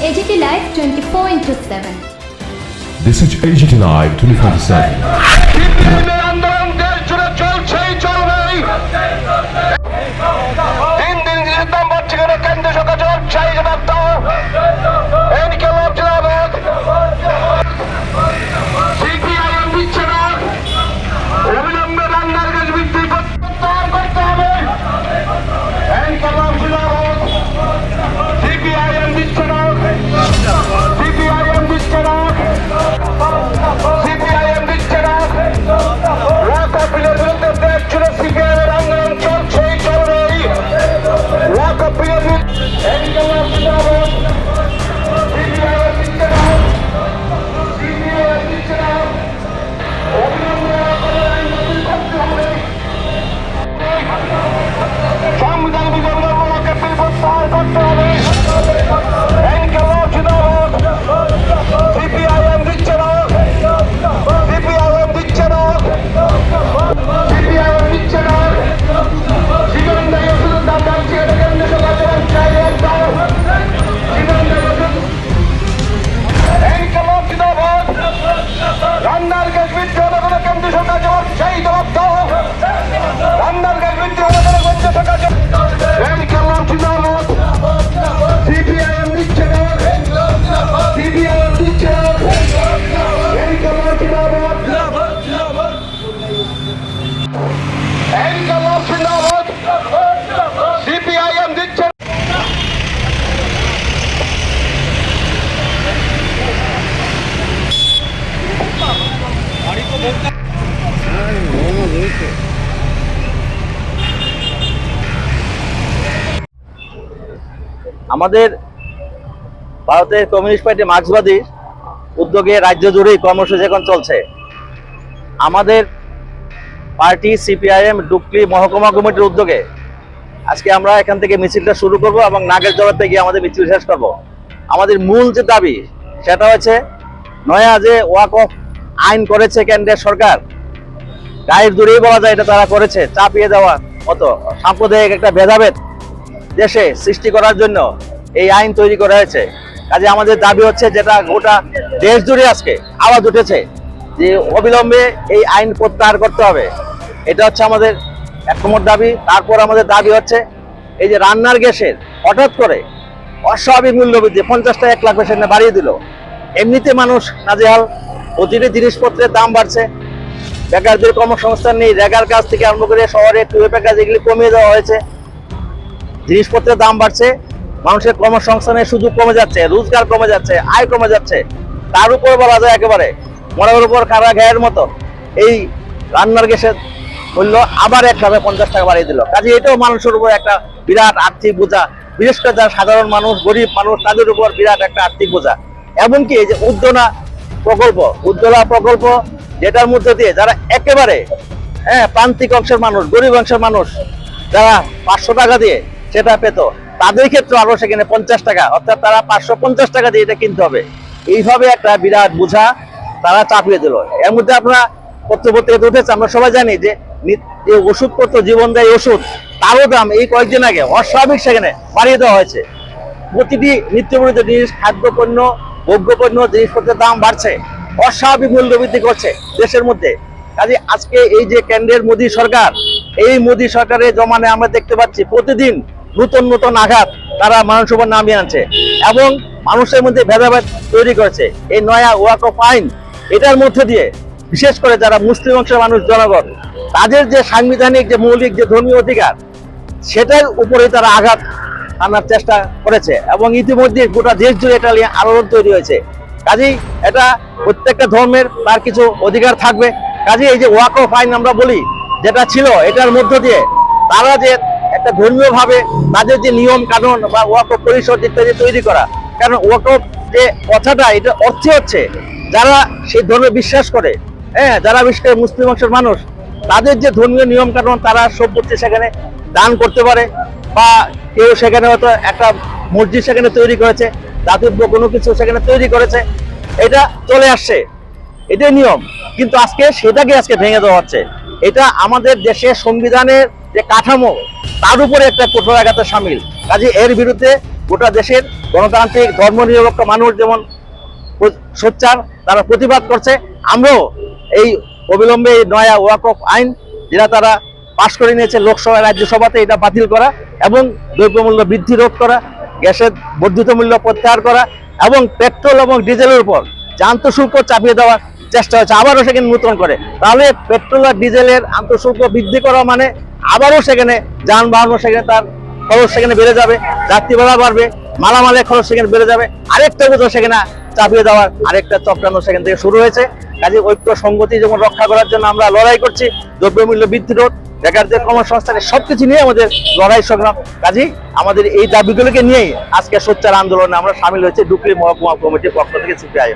AGT Live 24 into 7. This is AGT Live twenty four seven. কোনো কেন্দ্র আমাদের ভারতের কমিউনিস্ট পার্টি মার্ক্সবাদী উদ্যোগে রাজ্য জুড়েই কর্মসূচি এখন চলছে। আমাদের পার্টি সিপিআইএম ডুকলি মহকুমা কমিটির উদ্যোগে আজকে আমরা এখান থেকে মিছিলটা শুরু করব এবং নাগের জগতে গিয়ে আমাদের মিছিল শেষ করব। আমাদের মূল যে দাবি, সেটা হচ্ছে নয়া যে ওয়াক অফ আইন করেছে কেন্দ্রের সরকার, গায়ের দূরেই বলা যায় এটা তারা করেছে, চাপিয়ে দেওয়া মতো সাম্প্রদায়িক একটা ভেদাভেদ। দেশে সৃষ্টি করার জন্য এই আইন তৈরি করা হয়েছে। কাজে আমাদের দাবি হচ্ছে যেটা গোটা দেশ জুড়ে আজকে আওয়াজ উঠেছে যে অবিলম্বে এই আইন প্রত্যাহার করতে হবে। এটা হচ্ছে আমাদের এক নম্বর দাবি। তারপর আমাদের দাবি হচ্ছে এই যে রান্নার গ্যাসের হঠাৎ করে অস্বাভাবিক মূল্য বৃদ্ধি, পঞ্চাশ টাকা এক লাখ পেশেন্টে বাড়িয়ে দিল। এমনিতে মানুষ নাজেহাল প্রতিটি জিনিসপত্রের দাম বাড়ছে। বেকারদের কর্মসংস্থান নেই। রেগার কাজ থেকে আরম্ভ করে শহরে টুয়েপের কাজ এগুলি কমিয়ে দেওয়া হয়েছে। জিনিসপত্রের দাম বাড়ছে, মানুষের কর্মসংস্থানের সুযোগ কমে যাচ্ছে, রোজগার কমে যাচ্ছে, আয় কমে যাচ্ছে। তার উপর বলা যায় একেবারে মনের উপর খারা ঘায়ের মতো। এই রান্নার গ্যাসের মূল্য আবার একভাবে পঞ্চাশ টাকা বাড়িয়ে দিল। কাজে এটাও মানুষের উপর একটা বিরাট আর্থিক বোঝা। বিশেষ করে যারা সাধারণ মানুষ, গরিব মানুষ, তাদের উপর বিরাট একটা আর্থিক বোঝা। এমনকি এই যে উদ্যোনা প্রকল্প উজ্জ্বলা প্রকল্প যেটার মধ্যে দিয়ে যারা একেবারে হ্যাঁ প্রান্তিক অংশের মানুষ, গরিব অংশের মানুষ, যারা পাঁচশো টাকা দিয়ে সেটা পেত। তাদের ক্ষেত্রে আরও সেখানে পঞ্চাশ টাকা, অর্থাৎ তারা পাঁচশো পঞ্চাশ টাকা দিয়ে এটা কিনতে হবে। এইভাবে একটা বিরাট বোঝা তারা চাপিয়ে দিল। এর মধ্যে আপনারা পত্রপত্রিকাতে উঠেছে আমরা সবাই জানি যে ওষুধপত্র জীবনদায়ী ওষুধ, তারও দাম এই কয়েকদিন আগে অস্বাভাবিক সেখানে বাড়িয়ে দেওয়া হয়েছে। প্রতিটি নিত্যপ্রয়োজনীয় জিনিস, খাদ্যপণ্য, ভোগ্যপণ্য, জিনিসপত্রের দাম বাড়ছে। অস্বাভাবিক মূল্য বৃদ্ধি করছে দেশের মধ্যে। কাজে আজকে এই যে কেন্দ্রের মোদী সরকার, এই মোদী সরকারের জমানে আমরা দেখতে পাচ্ছি প্রতিদিন নতুন নতুন আঘাত তারা মানুষের নামিয়ে আনছে এবং মানুষের মধ্যে ভেদাভেদ তৈরি করেছে। এই নয়া ওয়াক অফ আইন, এটার মধ্যে দিয়ে বিশেষ করে যারা মুসলিম অংশের মানুষ, জনগণ, তাদের যে সাংবিধানিক, যে মৌলিক, যে ধর্মীয় অধিকার, সেটার উপরে তারা আঘাত আনার চেষ্টা করেছে এবং ইতিমধ্যে গোটা দেশ জুড়ে এটা নিয়ে আলোড়ন তৈরি হয়েছে। কাজেই এটা প্রত্যেকটা ধর্মের তার কিছু অধিকার থাকবে। কাজেই এই যে ওয়াক অফ আইন আমরা বলি, যেটা ছিল, এটার মধ্য দিয়ে তারা যে একটা ধর্মীয় ভাবে তাদের যে নিয়ম কানুন বা ওয়াক অফ পরিষদ ইত্যাদি তৈরি করা। কারণ ওয়াক অফ যে কথাটা, এটা অর্থে হচ্ছে যারা সেই ধর্মে বিশ্বাস করে। হ্যাঁ যারা বিশেষ মুসলিম অংশের মানুষ, তাদের যে ধর্মীয় নিয়ম কানুন, তারা সম্পত্তি সেখানে দান করতে পারে বা কেউ সেখানে হয়তো একটা মসজিদ সেখানে তৈরি করেছে, দাতব্য কোনো কিছু সেখানে তৈরি করেছে, এটা চলে আসছে। এটাই নিয়ম। কিন্তু আজকে সেটাকে আজকে ভেঙে দেওয়া হচ্ছে। এটা আমাদের দেশের সংবিধানের যে কাঠামো তার উপরে একটা কঠোর আঘাতে সামিল। কাজে এর বিরুদ্ধে গোটা দেশের গণতান্ত্রিক, ধর্মনিরপেক্ষ মানুষ যেমন সোচ্চার, তারা প্রতিবাদ করছে। আমরাও এই অবিলম্বে এই নয়া ওয়াকফ আইন যেটা তারা পাশ করে নিয়েছে লোকসভা, রাজ্যসভাতে, এটা বাতিল করা এবং দ্রব্যমূল্য বৃদ্ধি রোধ করা, গ্যাসের বর্ধিত মূল্য প্রত্যাহার করা এবং পেট্রোল এবং ডিজেলের উপর আন্তঃশুল্ক চাপিয়ে দেওয়ার চেষ্টা হচ্ছে আবারও সেখানে নূতন করে। তাহলে পেট্রোল আর ডিজেলের আন্তঃশুল্ক বৃদ্ধি করা মানে আবারও সেখানে যানবাহনও সেখানে তার খরচ সেখানে বেড়ে যাবে যাত্রী ভাড়া বাড়বে, মালামালের খরচ সেখানে বেড়ে যাবে, আরেকটা বোঝা সেখানে চাপিয়ে দেওয়ার, আরেকটা চক্রান্ত সেখান থেকে শুরু হয়েছে। কাজে ঐক্য সংগতি যেমন রক্ষা করার জন্য আমরা লড়াই করছি, দ্রব্যমূল্য বৃদ্ধি রোধ, বেকারদের কর্মসংস্থানের সবকিছু নিয়ে আমাদের লড়াই সংগ্রাম। কাজেই আমাদের এই দাবিগুলোকে নিয়েই আজকে সোচ্চার আন্দোলনে আমরা সামিল হয়েছে ডুকলি মহকুমা কমিটির পক্ষ থেকে সিপিআইএম।